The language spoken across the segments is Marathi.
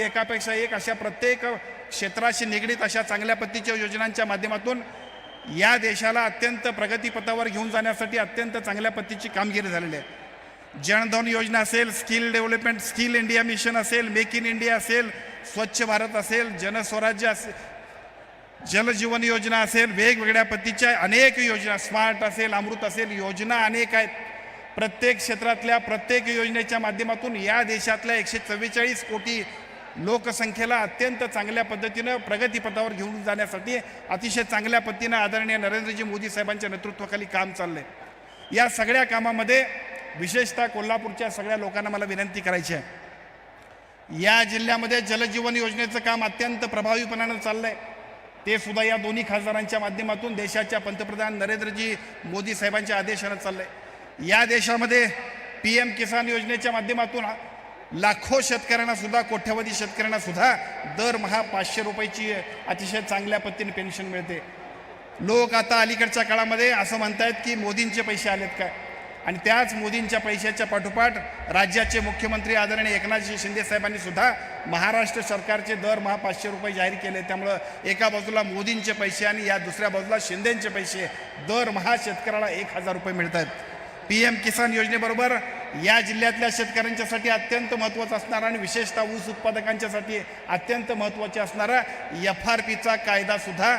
एकापेक्षा एक अशा प्रत्येक क्षेत्राशी निगडीत अशा चांगल्या पद्धतीच्या योजनांच्या माध्यमातून या देशाला अत्यंत प्रगतीपथावर घेऊन जाण्यासाठी अत्यंत चांगल्या पद्धतीची कामगिरी झालेली आहे. जनधन योजना असेल skill development skill India mission असेल मेक इन इंडिया असेल स्वच्छ भारत असेल जनस्वराज्य असेल जलजीवन योजना असेल वेगवेगळ्या पद्धतीच्या अनेक योजना स्मार्ट असेल अमृत असेल योजना अनेक आहेत. प्रत्येक क्षेत्रातल्या प्रत्येक योजनेच्या माध्यमातून या देशातल्या एकशे चव्वेचाळीस कोटी लोकसंख्येला अत्यंत चांगल्या पद्धतीनं प्रगतीपथावर घेऊन जाण्यासाठी अतिशय चांगल्या पद्धतीनं आदरणीय नरेंद्रजी मोदी साहेबांच्या नेतृत्वाखाली काम चाललंय. या सगळ्या कामामध्ये विशेषतः कोल्हापूरच्या सगळ्या लोकांना मला विनंती करायची आहे. या जिल्ह्यामध्ये जलजीवन योजनेचं काम अत्यंत प्रभावीपणानं चाललंय. ते सुद्धा या दोन्ही खासदारांच्या माध्यमातून देशाच्या पंतप्रधान नरेंद्रजी मोदी साहेबांच्या आदेशानं चाललंय. या देशामध्ये पी एम किसान योजनेच्या माध्यमातून लाखो शेतकऱ्यांना सुद्धा कोट्यवधी शेतकऱ्यांना सुद्धा दरमहा पाचशे रुपयाची अतिशय चांगल्या पद्धतीने पेन्शन मिळते. लोक आता अलीकडच्या काळामध्ये असं म्हणतायत की मोदींचे पैसे आलेत काय आणि त्याच मोदींच्या पैशाच्या पाठोपाठ राज्याचे मुख्यमंत्री आदरणीय एकनाथजी शिंदे साहेबांनी सुद्धा महाराष्ट्र सरकारचे दरमहा पाचशे रुपये जाहीर केले. त्यामुळं एका बाजूला मोदींचे पैसे आणि या दुसऱ्या बाजूला शिंदेंचे पैसे दरमहा शेतकऱ्याला एक हजार रुपये मिळत आहेत पी एम किसान योजनेबरोबर या जिल्ह्यातल्या शेतकऱ्यांच्यासाठी अत्यंत महत्त्वाचं असणारा आणि विशेषतः ऊस उत्पादकांच्यासाठी अत्यंत महत्त्वाचे असणारा एफ आर पीचा कायदासुद्धा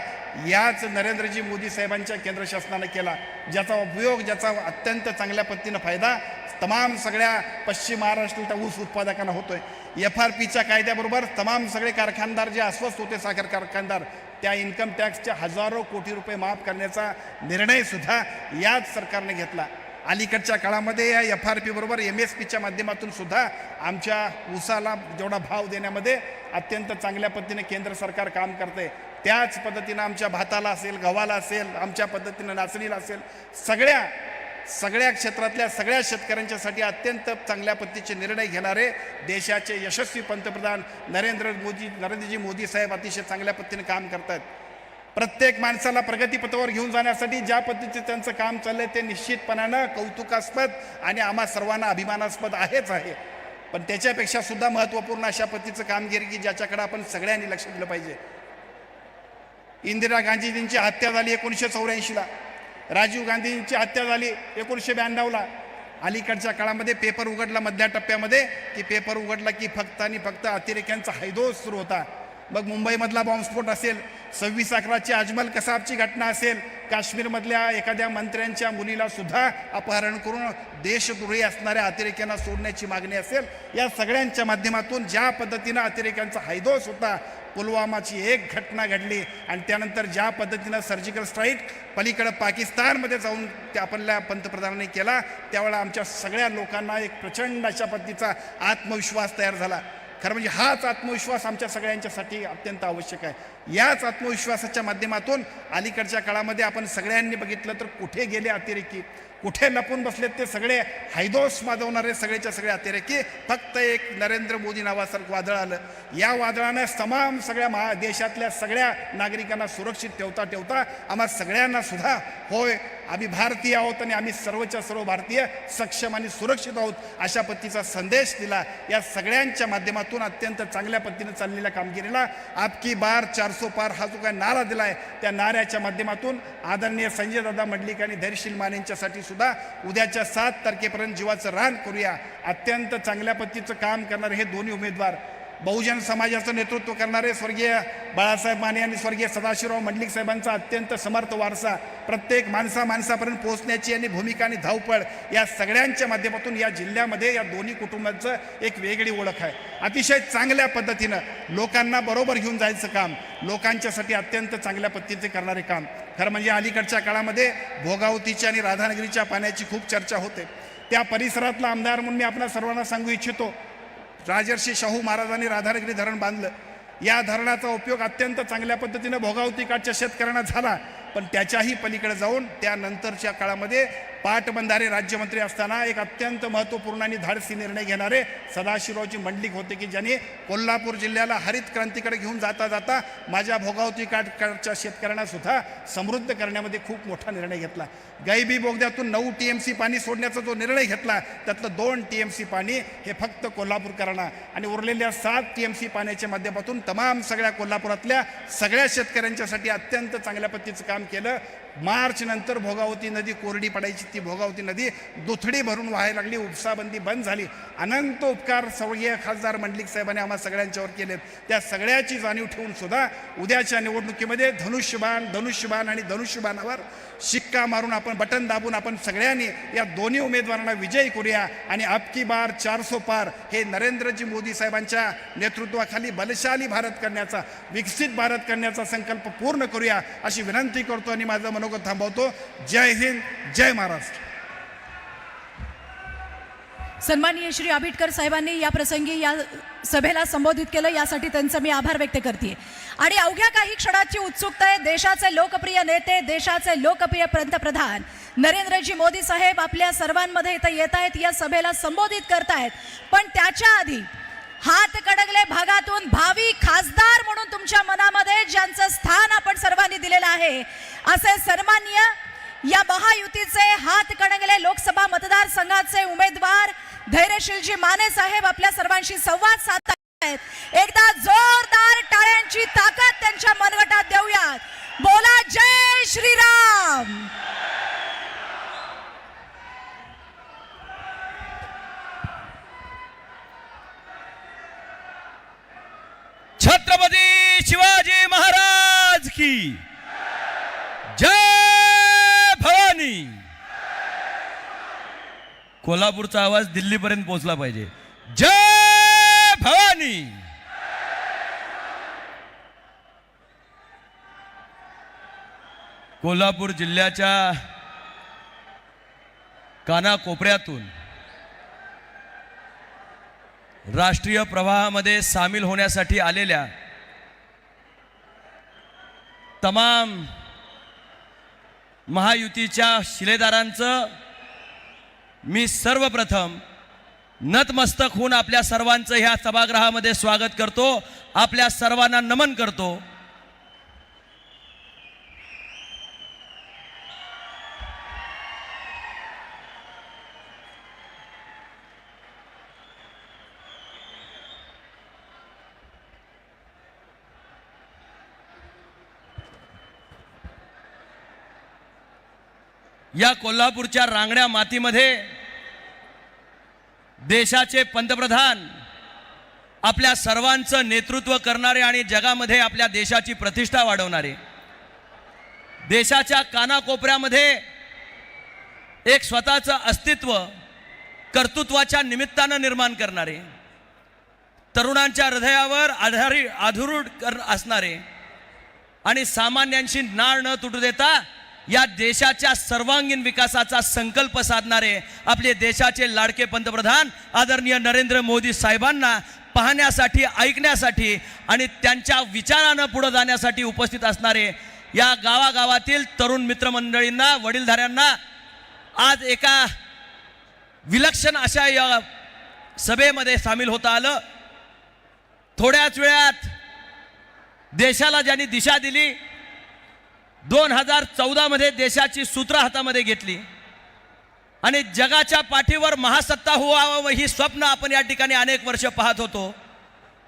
याच नरेंद्रजी मोदी साहेबांच्या केंद्र शासनानं केला. ज्याचा उपयोग ज्याचा अत्यंत चांगल्या पद्धतीनं फायदा तमाम सगळ्या पश्चिम महाराष्ट्रातल्या ऊस उत्पादकांना होतोय. एफ आर पीच्या कायद्याबरोबर तमाम सगळे कारखानदार जे अस्वस्थ होते साखर कारखानदार त्या इन्कम टॅक्सचे हजारो कोटी रुपये माफ करण्याचा निर्णयसुद्धा याच सरकारने घेतला. अलीकडच्या काळामध्ये या एफ आर पी बरोबर एम एस पीच्या माध्यमातून सुद्धा आमच्या ऊसाला जेवढा भाव देण्यामध्ये अत्यंत चांगल्या पद्धतीने केंद्र सरकार काम करते त्याच पद्धतीनं आमच्या भाताला असेल गव्हाला असेल आमच्या पद्धतीनं नाचणीला असेल सगळ्या सगळ्या क्षेत्रातल्या सगळ्या शेतकऱ्यांच्यासाठी अत्यंत चांगल्या पद्धतीचे निर्णय घेणारे देशाचे यशस्वी पंतप्रधान नरेंद्र मोदी नरेंद्रजी मोदी साहेब अतिशय चांगल्या पद्धतीने काम करतात प्रत्येक माणसाला प्रगतीपथावर घेऊन जाण्यासाठी ज्या पद्धतीचं त्यांचं काम चाललंय ते निश्चितपणानं कौतुकास्पद आणि आम्हा सर्वांना अभिमानास्पद आहेच आहे. पण त्याच्यापेक्षा सुद्धा महत्त्वपूर्ण अशा पद्धतीचं कामगिरी की ज्याच्याकडे आपण सगळ्यांनी लक्ष दिलं पाहिजे. इंदिरा गांधीजींची हत्या झाली एकोणीसशे चौऱ्याऐंशीला. राजीव गांधींची हत्या झाली एकोणीसशे ब्याण्णवला. अलीकडच्या काळामध्ये पेपर उघडला मधल्या टप्प्यामध्ये की पेपर उघडला की फक्त आणि फक्त अतिरेक्यांचा हैदोस सुरू होता. मग मुंबईमधला बॉम्बस्फोट असेल सव्वीस अकराची अजमल कसाबची घटना असेल काश्मीरमधल्या एखाद्या मंत्र्यांच्या मुलीला सुद्धा अपहरण करून देशद्रोही असणाऱ्या अतिरेक्यांना सोडण्याची मागणी असेल या सगळ्यांच्या माध्यमातून ज्या पद्धतीनं अतिरेक्यांचा हैदोस होता पुलवामाची एक घटना घडली आणि त्यानंतर ज्या पद्धतीनं सर्जिकल स्ट्राईक पलीकडं पाकिस्तानमध्ये जाऊन त्या आपल्या पंतप्रधानांनी केला त्यावेळेला आमच्या सगळ्या लोकांना एक प्रचंड अशा पद्धतीचा आत्मविश्वास तयार झाला. खरं म्हणजे हाच आत्मविश्वास आमच्या सगळ्यांच्यासाठी अत्यंत आवश्यक आहे. याच आत्मविश्वासाच्या माध्यमातून अलीकडच्या काळामध्ये आपण सगळ्यांनी बघितलं तर कुठे गेले अतिरेकी? कुठे लपून बसलेत ते सगळे? हैदोस माजवणारे सगळेच्या सगळे अतिरेकी फक्त एक नरेंद्र मोदी नावासारखं वादळ आलं. या वादळानं तमाम सगळ्या महा देशातल्या सगळ्या नागरिकांना सुरक्षित ठेवता ठेवता आम्हा सगळ्यांना सुद्धा होय आम्ही भारतीय आहोत आणि आम्ही सर्वच्या सर्व भारतीय सक्षम आणि सुरक्षित आहोत अशा पद्धतीचा संदेश दिला. या सगळ्यांच्या माध्यमातून अत्यंत चांगल्या पद्धतीने चाललेल्या कामगिरीला आपकी बार चारसो पार हा जो काय नारा दिलाय त्या नाऱ्याच्या माध्यमातून आदरणीय संजय दादा मंडलिक आणि धैर्यशील मानेंच्यासाठी सुद्धा उद्याच्या सात तारखेपर्यंत जीवाचं रान करूया. अत्यंत चांगल्या पद्धतीचं काम करणारे हे दोन्ही उमेदवार बहुजन समाजाचं नेतृत्व करणारे स्वर्गीय बाळासाहेब माने आणि स्वर्गीय सदाशिवराव मंडलिक साहेबांचा अत्यंत समर्थ वारसा प्रत्येक माणसा माणसापर्यंत पोहोचण्याची आणि भूमिका आणि धावपळ या सगळ्यांच्या माध्यमातून या जिल्ह्यामध्ये या दोन्ही कुटुंबांचं एक वेगळी ओळख आहे. अतिशय चांगल्या पद्धतीनं लोकांना बरोबर घेऊन जायचं काम लोकांच्यासाठी अत्यंत चांगल्या पद्धतीचे करणारे काम. खरं म्हणजे अलीकडच्या काळामध्ये भोगावतीच्या आणि राधानगरीच्या पाण्याची खूप चर्चा होते. त्या परिसरातला आमदार म्हणून मी आपल्या सर्वांना सांगू इच्छितो राजर्षी शाहू महाराजांनी राधानगरी धरण बांधलं. या धरणाचा उपयोग अत्यंत चांगल्या पद्धतीनं भोगावतीकाठच्या शेतकऱ्यांना झाला. पण त्याच्याही पलीकडे जाऊन त्यानंतरच्या काळामध्ये पाटबंधारे राज्यमंत्री असताना एक अत्यंत महत्त्वपूर्ण आणि धाडसी निर्णय घेणारे सदाशिवरावजी मंडलिक होते की ज्यांनी कोल्हापूर जिल्ह्याला हरित क्रांतीकडे घेऊन जाता जाता माझ्या भोगावती काठच्या शेतकऱ्यांनासुद्धा समृद्ध करण्यामध्ये खूप मोठा निर्णय घेतला. गैबी बोगद्यातून नऊ टी एम सी पाणी सोडण्याचा जो निर्णय घेतला त्यातलं दोन टी एम सी पाणी हे फक्त कोल्हापूरकरांना आणि उरलेल्या सात टी एम सी पाण्याच्या माध्यमातून तमाम सगळ्या कोल्हापुरातल्या सगळ्या शेतकऱ्यांच्यासाठी अत्यंत चांगल्या पद्धतीचं काम केलं. मार्च नंतर भोगावती नदी कोरडी पडायची. ती भोगावती नदी दुथडी भरून व्हायला लागली. उपसाबंदी बंद झाली. अनंत उपकार स्वर्गीय खासदार मंडलिक साहेबांनी आम्हा सगळ्यांच्यावर केलेत. त्या सगळ्याची जाणीव ठेवून सुद्धा उद्याच्या निवडणुकीमध्ये धनुष्यबाण धनुष्यबाण आणि धनुष्यबाणावर शिक्का मारून आपण बटन दाबून आपण सगळ्यांनी या दोन्ही उमेदवारांना विजयी करूया. आणि अबकी बार चारसो पार हे नरेंद्रजी मोदी साहेबांच्या नेतृत्वाखाली बलशाली भारत करण्याचा विकसित भारत करण्याचा संकल्प पूर्ण करूया अशी विनंती करतो. आणि माझं मनोगत थांबवतो. जय हिंद जय महाराष्ट्र. सन्माननीय श्री आबिटकर साहेबांनी या प्रसंगी या सभेला संबोधित केलं. यासाठी त्यांचा मी आभार व्यक्त करते आणि अवघ्या काही क्षणाची उत्सुकता आहे. देशाचे लोकप्रिय नेते देशाचे लोकप्रिय पंतप्रधान नरेंद्रजी मोदी साहेब आपल्या सर्वांमध्ये इथं येत आहेत या सभेला संबोधित करतायत. पण त्याच्या आधी हात कडगले भागातून भावी खासदार म्हणून तुमच्या मनामध्ये ज्यांचं स्थान आपण सर्वांनी दिलेलं आहे असे सन्मान्य या महायुतीचे हात कणगले लोकसभा मतदारसंघाचे उमेदवार धैर्यशीलजी माने साहेब आपल्या सर्वांशी संवाद साधत आहेत एकदा जोरदार टाळ्यांची ताकद त्यांच्या मनगटात देऊयात. बोला जय श्रीराम! छत्रपती शिवाजी महाराज की। जय भवानी। कोल्हापूरचा आवाज दिल्लीपर्यंत पोहोचला पाहिजे. जय भवानी। कोल्हापूर जिल्ह्याच्या कानाकोपऱ्यातून राष्ट्रीय प्रवाहामध्ये सामील होण्यासाठी आलेल्या तमाम महायुतीच्या शिलेदारांचं मी सर्वप्रथम नतमस्तक होऊन आपल्या सर्वांचं ह्या सभागृहामध्ये स्वागत करतो. आपल्या सर्वांना नमन करतो. या कोल्हापूरच्या रांगड्या मातीमध्ये देशाचे पंतप्रधान आपल्या सर्वांचं नेतृत्व करणारे आणि जगामध्ये आपल्या देशाची प्रतिष्ठा वाढवणारे. देशाच्या कानाकोपऱ्यामध्ये एक स्वतःचं अस्तित्व कर्तृत्वाच्या निमित्तानं निर्माण करणारे तरुणांच्या हृदयावर आधारी आधुरूढ कर असणारे आणि सामान्यांशी नाळ न तुटू देता या देशाच्या सर्वांगीण विकासाचा संकल्प साधणारे आपले देशाचे लाडके पंतप्रधान आदरणीय नरेंद्र मोदी साहेबांना पाहण्यासाठी ऐकण्यासाठी आणि त्यांच्या विचारानं पुढे जाण्यासाठी उपस्थित असणारे या गावागावातील तरुण मित्रमंडळींना वडीलधाऱ्यांना आज एका विलक्षण अशा या सभेमध्ये सामील होता आलं. थोड्याच वेळात देशाला ज्यांनी दिशा दिली दोन हजार चौदामध्ये देशाची सूत्र हातामध्ये घेतली. आणि जगाच्या पाठीवर महासत्ता होवावं ही स्वप्न आपण या ठिकाणी अनेक वर्ष पाहत होतो.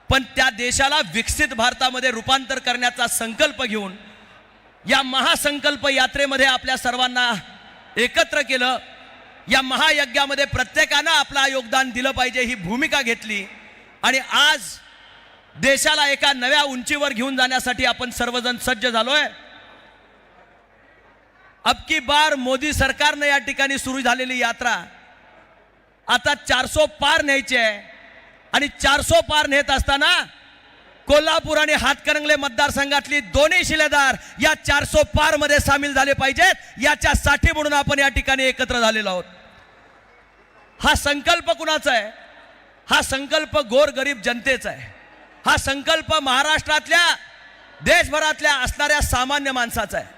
पण त्या देशाला विकसित भारतामध्ये रूपांतर करण्याचा संकल्प घेऊन या महासंकल्प यात्रेमध्ये आपल्या सर्वांना एकत्र केलं. या महायज्ञामध्ये प्रत्येकानं आपला योगदान दिलं पाहिजे ही भूमिका घेतली. आणि आज देशाला एका नव्या उंचीवर घेऊन जाण्यासाठी आपण सर्वजण सज्ज झालोय. अबकी बार मोदी सरकारनं या ठिकाणी सुरू झालेली यात्रा आता चारसो पार न्यायची आहे. आणि चारसो पार नेत असताना कोल्हापूर आणि हातकरंगले मतदारसंघातली दोन्ही शिलेदार या चारसो पारमध्ये सामील झाले पाहिजेत. याच्यासाठी म्हणून आपण या ठिकाणी एकत्र झालेलो आहोत. हा संकल्प कुणाचा आहे? हा संकल्प गोर गरीब जनतेचा आहे. हा संकल्प महाराष्ट्रातल्या देशभरातल्या असणाऱ्या सामान्य माणसाचा आहे.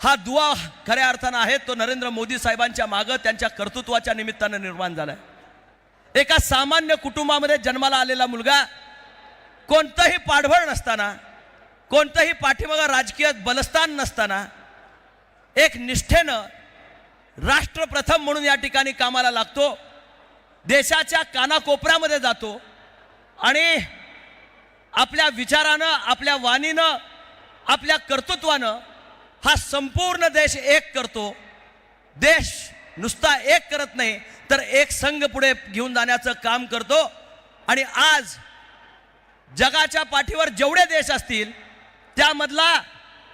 हा दुवा खऱ्या अर्थानं आहे तो नरेंद्र मोदी साहेबांच्या मागं त्यांच्या कर्तृत्वाच्या निमित्तानं निर्माण झालाय. एका सामान्य कुटुंबामध्ये जन्माला आलेला मुलगा कोणतंही पाठबळ नसताना कोणतंही पाठीमागं राजकीय बलस्थान नसताना एक निष्ठेनं राष्ट्रप्रथम म्हणून या ठिकाणी कामाला लागतो देशाच्या कानाकोपऱ्यामध्ये जातो आणि आपल्या विचारानं आपल्या वाणीनं आपल्या कर्तृत्वानं हा संपूर्ण देश एक करतो. देश नुसता एक करत नाही तर एक संघ पुढे घेऊन जाण्याचं काम करतो. आणि आज जगाच्या पाठीवर जेवढे देश असतील त्यामधला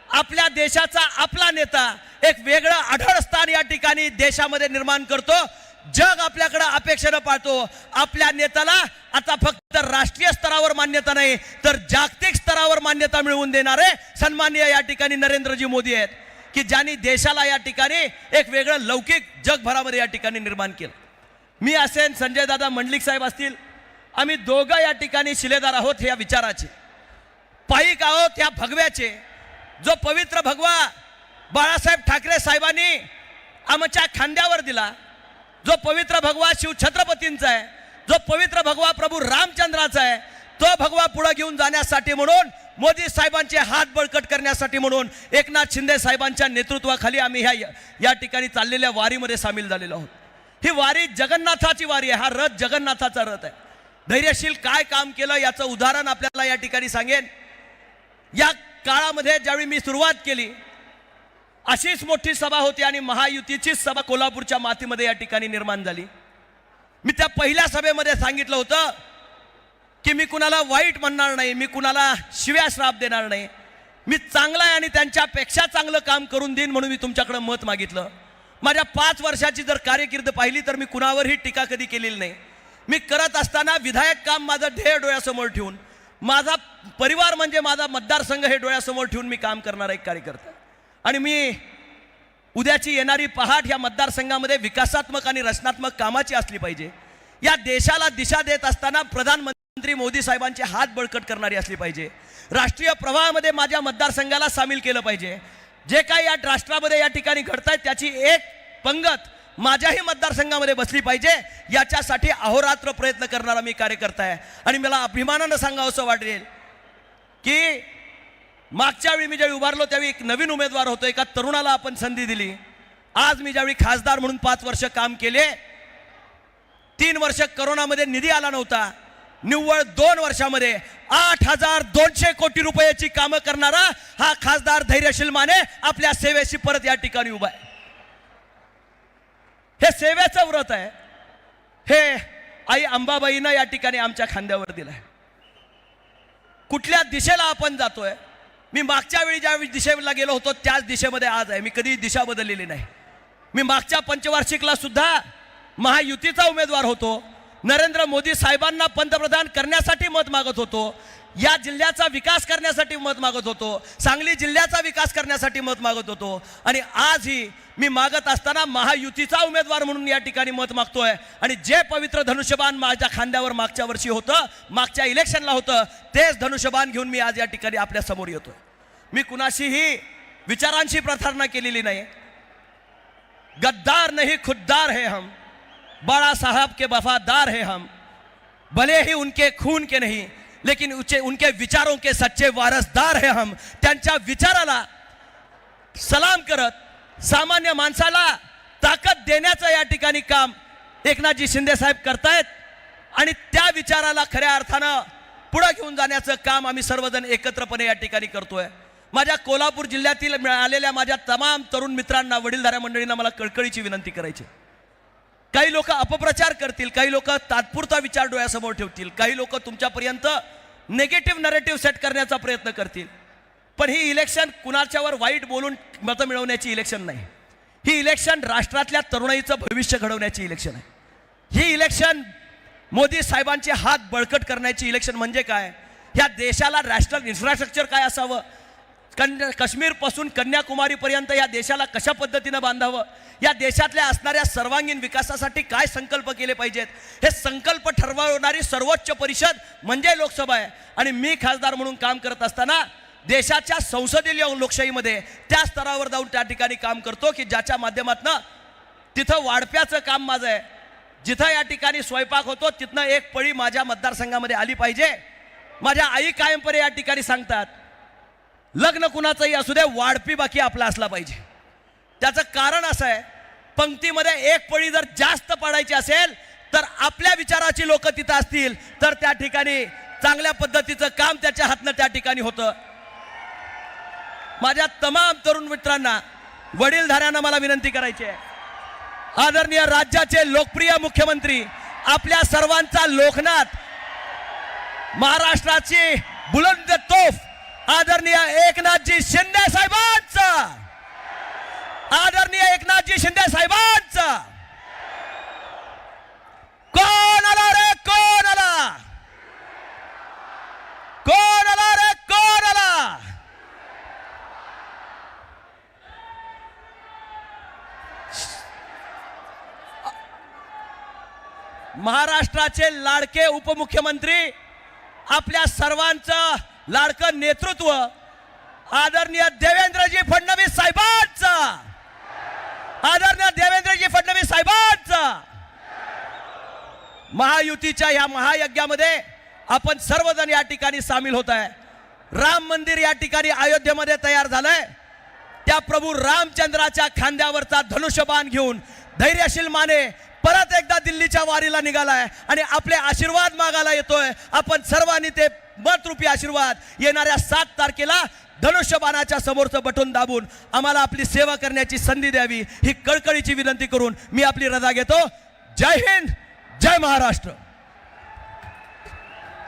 आपल्या देशाचा आपला नेता एक वेगळं आढळ स्थान या ठिकाणी देशामध्ये निर्माण करतो. जग आपल्याकडे अपेक्षेनं पाळतो. आपल्या नेत्याला आता फक्त राष्ट्रीय स्तरावर मान्यता नाही तर जागतिक स्तरावर मान्यता मिळवून देणारे सन्माननीय या ठिकाणी नरेंद्रजी मोदी आहेत की ज्यांनी देशाला या ठिकाणी एक वेगळं लौकिक जगभरामध्ये या ठिकाणी निर्माण केलं. मी असेन संजय दादा मंडलिक साहेब असतील आम्ही दोघं या ठिकाणी शिलेदार आहोत या विचाराचे. पायिक आहोत या भगव्याचे. जो पवित्र भगवा बाळासाहेब ठाकरे साहेबांनी आमच्या खांद्यावर दिला जो पवित्र भगवा शिव छत्रपतींचा आहे जो पवित्र भगवा प्रभू रामचंद्राचा आहे तो भगवा पुढे घेऊन जाण्यासाठी म्हणून मोदी साहेबांचे हात बळकट करण्यासाठी म्हणून एकनाथ शिंदे साहेबांच्या नेतृत्वाखाली आम्ही ह्या या ठिकाणी चाललेल्या वारीमध्ये सामील झालेलो आहोत. ही वारी जगन्नाथाची वारी आहे हा रथ जगन्नाथाचा रथ आहे. धैर्यशील काय काम केलं याचं उदाहरण आपल्याला या ठिकाणी सांगेन. या काळामध्ये ज्यावेळी मी सुरुवात केली अशीच मोठी सभा होती आणि महायुतीचीच सभा कोल्हापूरच्या मातीमध्ये या ठिकाणी निर्माण झाली. मी त्या पहिल्या सभेमध्ये सांगितलं होतं की मी कुणाला वाईट म्हणणार नाही मी कुणाला शिव्या श्राप देणार नाही. मी चांगला आहे आणि त्यांच्यापेक्षा चांगलं काम करून देईन म्हणून मी तुमच्याकडे मत मागितलं. माझ्या पाच वर्षाची जर कार्यकिर्द पाहिली तर मी कुणावरही टीका कधी केलेली नाही. मी करत असताना विधायक काम माझं ध्येय डोळ्यासमोर ठेवून माझा परिवार म्हणजे माझा मतदारसंघ हे डोळ्यासमोर ठेवून मी काम करणारा एक कार्यकर्ता. आणि मी उद्याची येणारी पहाट या मतदारसंघामध्ये विकासात्मक आणि रचनात्मक कामाची असली पाहिजे. या देशाला दिशा देत असताना प्रधानमंत्री मोदी साहेबांचे हात बळकट करणारी असली पाहिजे. राष्ट्रीय प्रवाहामध्ये माझ्या मतदारसंघाला सामील केलं पाहिजे. जे काही या राष्ट्रामध्ये या ठिकाणी घडत आहेत त्याची एक पंगत माझ्याही मतदारसंघामध्ये बसली पाहिजे. याच्यासाठी अहोरात्र प्रयत्न करणारा मी कार्यकर्ता आहे. आणि मला अभिमानानं सांगावं असं वाटेल की मागच्या वेळी मी ज्यावेळी उभारलो त्यावेळी एक नवीन उमेदवार होतो. एका तरुणाला आपण संधी दिली. आज मी ज्यावेळी खासदार म्हणून पाच वर्ष काम केले तीन वर्ष करोनामध्ये निधी आला नव्हता. निव्वळ दोन वर्षामध्ये आठ हजार दोनशे कोटी रुपयाची कामं करणारा हा खासदार धैर्यशील माने आपल्या सेवेशी परत या ठिकाणी उभा आहे. हे सेवेचं व्रत आहे. हे आई अंबाबाईनं या ठिकाणी आमच्या खांद्यावर दिलं आहे कुठल्या दिशेला आपण जातोय मी मागच्या वेळी ज्या दिशेला गेलो होतो त्याच दिशेमध्ये आज आहे. मी कधी दिशा बदललेली नाही. मी मागच्या पंचवार्षिकला सुद्धा महायुतीचा उमेदवार होतो. नरेंद्र मोदी साहेबांना पंतप्रधान करण्यासाठी मत मागत होतो. या जिल्ह्याचा विकास करण्यासाठी मत मागत होतो सांगली जिल्ह्याचा विकास करण्यासाठी मत मागत होतो. आणि आजही मी मागत असताना महायुतीचा उमेदवार म्हणून या ठिकाणी मत मागतोय. आणि जे पवित्र धनुष्यबाण माझ्या खांद्यावर मागच्या वर्षी होतं मागच्या इलेक्शनला होतं तेच धनुष्यबाण घेऊन मी आज या ठिकाणी आपल्यासमोर येतोय. मी कुणाशीही विचारांशी प्रार्थना केलेली नाही. गद्दार नाही खुद्दार है हम. बाळासाहेब के वफादार है हम. भले ही उनके खून के नहीं लेकिन उचे उनके विचारों के सच्चे वारसदार है हम। त्यांच्या विचाराला सलाम करत सामान्य माणसाला ताकद देण्याचं या ठिकाणी काम एकनाथजी शिंदे साहेब करतायत आणि त्या विचाराला खऱ्या अर्थानं पुढं घेऊन जाण्याचं काम आम्ही सर्वजण एकत्रपणे या ठिकाणी करतोय. माझ्या कोल्हापूर जिल्ह्यातील मिळालेल्या माझ्या तमाम तरुण मित्रांना वडीलधाऱ्या मंडळींना मला कळकळीची विनंती करायची काही लोक अपप्रचार करतील काही लोक तात्पुरता विचार डोळ्यासमोर ठेवतील काही लोक तुमच्यापर्यंत नेगेटिव्ह नरेटिव्ह सेट करण्याचा प्रयत्न करतील. पण ही इलेक्शन कुणाच्यावर वाईट बोलून मतं मिळवण्याची इलेक्शन नाही. ही इलेक्शन राष्ट्रातल्या तरुणाईचं भविष्य घडवण्याची इलेक्शन आहे. ही इलेक्शन मोदी साहेबांचे हात बळकट करण्याची इलेक्शन म्हणजे काय? ह्या देशाला नॅशनल इन्फ्रास्ट्रक्चर काय असावं? कन्या काश्मीरपासून कन्याकुमारीपर्यंत या देशाला कशा पद्धतीनं बांधावं? या देशातल्या असणाऱ्या सर्वांगीण विकासासाठी काय संकल्प केले पाहिजेत? हे संकल्प ठरवणारी सर्वोच्च परिषद म्हणजे लोकसभा आहे. आणि मी खासदार म्हणून काम करत असताना देशाच्या संसदीय लोकशाहीमध्ये त्या स्तरावर जाऊन त्या ठिकाणी काम करतो की ज्याच्या माध्यमातनं तिथं वाढप्याचं काम माझं आहे. जिथं या ठिकाणी स्वयंपाक होतो तिथनं एक पळी माझ्या मतदारसंघामध्ये आली पाहिजे. माझ्या आई कायमपणे या ठिकाणी सांगतात लग्न कुणाचंही असू दे वाढपी बाकी आपला असला पाहिजे. त्याचं कारण असं आहे पंक्तीमध्ये एक पळी जर जास्त पडायची असेल तर आपल्या विचाराची लोक तिथं असतील तर त्या ठिकाणी चांगल्या पद्धतीचं काम त्याच्या हातनं त्या ठिकाणी होतं. माझ्या तमाम तरुण मित्रांना वडीलधाऱ्यांना मला विनंती करायची आहे. आदरणीय राज्याचे लोकप्रिय मुख्यमंत्री आपल्या सर्वांचा लोकनाथ महाराष्ट्राची बुलंद तोफ आदरणीय एकनाथजी शिंदे साहेबांचा. आदरणीय एकनाथजी शिंदे साहेबांचा. कोण आला रे कोण आला? कोण आला रे कोण आला? महाराष्ट्राचे लाडके उपमुख्यमंत्री आपल्या सर्वांचं लाडकं नेतृत्व आदरणीय देवेंद्रजी फडणवीस साहेबांचा. आदरणीय देवेंद्रजी फडणवीस साहेबांचा. महायुतीच्या या महायज्ञामध्ये आपण सर्वजण या ठिकाणी सामील होत आहे. राम मंदिर या ठिकाणी अयोध्येमध्ये तयार झालंय. त्या प्रभू रामचंद्राच्या खांद्यावरचा धनुष्यबाण घेऊन धैर्यशील माने परत एकदा दिल्लीच्या वारीला निघालाय आणि आपले आशीर्वाद मागायला येतोय. आपण सर्वांनी ते मतरूपी आशीर्वाद येणाऱ्या सात तारखेला धनुष्यबाणाच्या समोरचं बटून दाबून आम्हाला आपली सेवा करण्याची संधी द्यावी ही कळकळीची विनंती करून मी आपली रजा घेतो. जय हिंद जय महाराष्ट्र.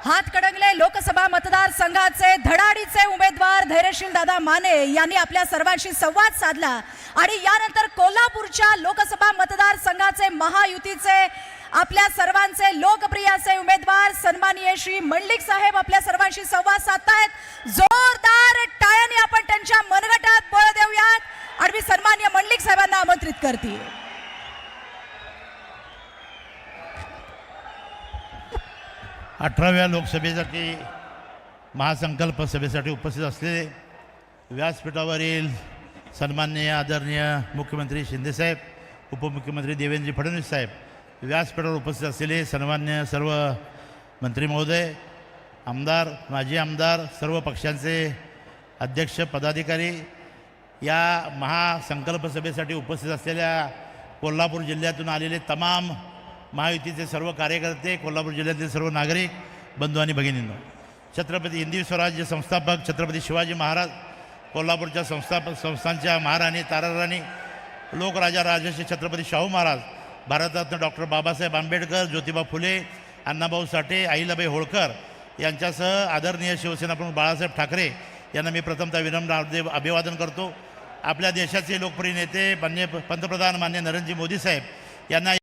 हातकडंगले लोकसभा मतदारसंघाचे धडाडीचे उमेदवार धैर्यशील दादा माने यांनी आपल्या सर्वांशी संवाद साधला आणि यानंतर कोल्हापूरच्या लोकसभा मतदारसंघाचे महायुतीचे आपल्या सर्वांचे लोकप्रिय असे उमेदवार सन्माननीय श्री मंडलिक साहेब आपल्या सर्वांशी संवाद साधतायत. जोरदार टाळ्यांनी आपण त्यांच्या मनगटात बळ देऊयात. आणि मी सन्माननीय मंडलिक साहेबांना आमंत्रित करते. अठराव्या लोकसभेसाठी महासंकल्प सभेसाठी उपस्थित असलेले व्यासपीठावरील सन्माननीय आदरणीय मुख्यमंत्री शिंदेसाहेब उपमुख्यमंत्री देवेंद्र फडणवीस साहेब व्यासपीठावर उपस्थित असलेले सन्मान्य सर्व मंत्री महोदय आमदार माजी आमदार सर्व पक्षांचे अध्यक्ष पदाधिकारी या महासंकल्प सभेसाठी उपस्थित असलेल्या कोल्हापूर जिल्ह्यातून आलेले तमाम महायुतीचे सर्व कार्यकर्ते कोल्हापूर जिल्ह्यातील सर्व नागरिक बंधू आणि भगिनींनो. छत्रपती हिंदवी स्वराज्य संस्थापक छत्रपती शिवाजी महाराज कोल्हापूरच्या संस्थापक संस्थांच्या महाराणी ताराराणी लोकराजा राजर्षी छत्रपती शाहू महाराज भारतरत्न डॉक्टर बाबासाहेब आंबेडकर ज्योतिबा फुले अण्णाभाऊ साठे अहिल्याबाई होळकर यांच्यासह आदरणीय शिवसेना प्रमुख बाळासाहेब ठाकरे यांना मी प्रथमतः विनम्र अभिवादन करतो. आपल्या देशाचे लोकप्रिय नेते मान्य पंतप्रधान मान्य नरेंद्रजी मोदी साहेब यांना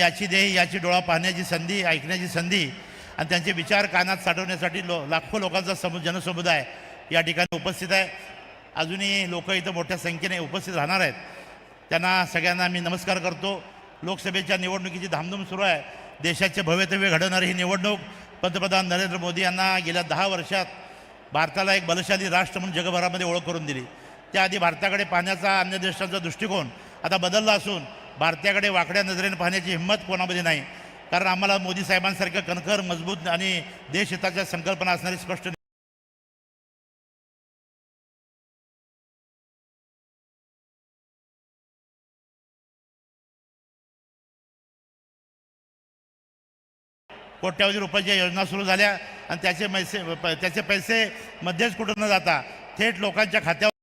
याची देही याची डोळा पाहण्याची संधी ऐकण्याची संधी आणि त्यांचे विचार कानात साठवण्यासाठी लो लाखो लोकांचा समु जनसमुदाय या ठिकाणी उपस्थित आहे. अजूनही लोक इथं मोठ्या संख्येने उपस्थित राहणार आहेत. त्यांना सगळ्यांना मी नमस्कार करतो. लोकसभेच्या निवडणुकीची धामधूम सुरू आहे. देशाचे भव्यतव्य घडवणारी ही निवडणूक पंतप्रधान नरेंद्र मोदी यांना गेल्या दहा वर्षात भारताला एक बलशाली राष्ट्र म्हणून जगभरामध्ये ओळख करून दिली. त्याआधी भारताकडे पाहण्याचा अन्य देशांचा दृष्टिकोन आता बदलला असून भारताकडे वाकड्या नजरेने पाहण्याची हिंमत कोणामध्ये नाही. कारण आम्हाला मोदी साहेबांसारखं कणखर मजबूत आणि देशहिताच्या संकल्पना असणारी स्पष्ट कोट्यावधी रुपयाच्या योजना सुरू झाल्या आणि त्याचे पैसे त्याचे पैसे मध्येच कुठं न जाता थेट लोकांच्या खात्यावर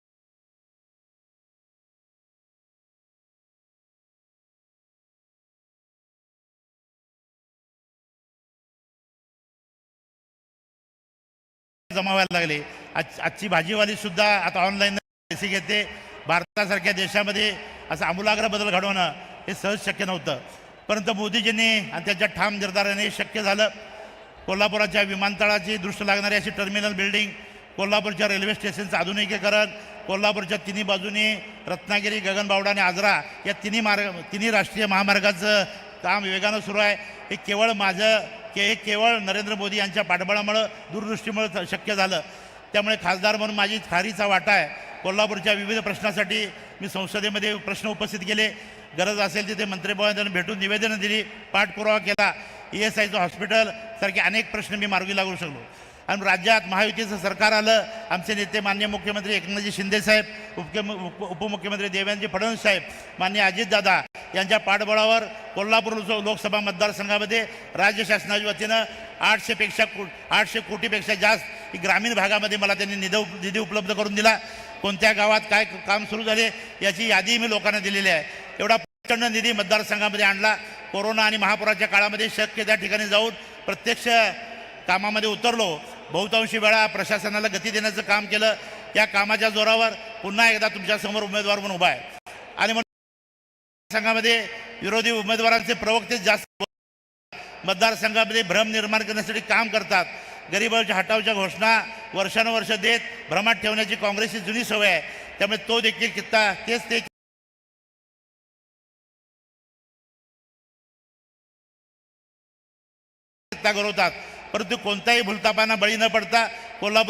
जमा व्हायला लागले. आज आजची भाजीवाली सुद्धा आता ऑनलाईन पैसे घेते. भारतासारख्या देशामध्ये असं आमूलाग्र बदल घडवणं हे सहज शक्य नव्हतं. परंतु मोदीजींनी आणि त्याच्या ठाम निर्धाराने शक्य झालं. कोल्हापुराच्या विमानतळाची दृष्ट लागणारी अशी टर्मिनल बिल्डिंग कोल्हापूरच्या रेल्वे स्टेशनचं आधुनिकीकरण कोल्हापूरच्या तिन्ही बाजूनी रत्नागिरी गगनबावडा आणि आजरा या तिन्ही मार्ग तिन्ही राष्ट्रीय महामार्गाचं काम वेगानं सुरू आहे. हे केवळ माझं के हे केवळ नरेंद्र मोदी यांच्या पाठबळामुळं दूरदृष्टीमुळं शक्य झालं. त्यामुळे खासदार म्हणून माझी खारीचा वाटा आहे. कोल्हापूरच्या विविध प्रश्नासाठी मी संसदेमध्ये प्रश्न उपस्थित केले. गरज असेल तिथे मंत्रिमंडळाने भेटून निवेदनं दिली. पाठपुरावा केला. ई एस आयचं हॉस्पिटल सारखे अनेक प्रश्न मी मार्गी लागू शकलो. आणि राज्यात महायुतीचं सरकार आलं आमचे नेते मान्य मुख्यमंत्री एकनाथजी शिंदेसाहेब उपके उप उपमुख्यमंत्री देवेंद्रजी फडणवीस साहेब मान्य अजितदादा यांच्या पाठबळावर कोल्हापूर लोकसभा मतदारसंघामध्ये राज्य शासनाच्या वतीनं आठशेपेक्षा को आठशे कोटीपेक्षा जास्त ग्रामीण भागामध्ये मला त्यांनी निधी उप- निधी उपलब्ध करून दिला. कोणत्या गावात काय काम सुरू झाले याची यादी मी लोकांना दिलेली आहे. एवढा प्रचंड निधी मतदारसंघामध्ये आणला. कोरोना आणि महापुराच्या काळामध्ये शक्य त्या ठिकाणी जाऊन प्रत्यक्ष कामामध्ये उतरलो. बहुतांशी वेळा प्रशासनाला गती देण्याचं काम केलं. या कामाच्या जोरावर पुन्हा एकदा तुमच्यासमोर उमेदवार म्हणून उभा आहे. आणि म्हणून संघामध्ये विरोधी उमेदवारांचे प्रवक्ते जास्त मतदारसंघामध्ये भ्रम निर्माण करण्यासाठी काम करतात. गरिबांच्या हटावच्या घोषणा वर्षानुवर्ष देत भ्रमात ठेवण्याची काँग्रेसची जुनी सवय आहे. त्यामुळे तो देखील कित्ता तेच ते कित्ता घडवतात परंतु कोणताही भूलतापांना बळी न पडता कोल्हापूर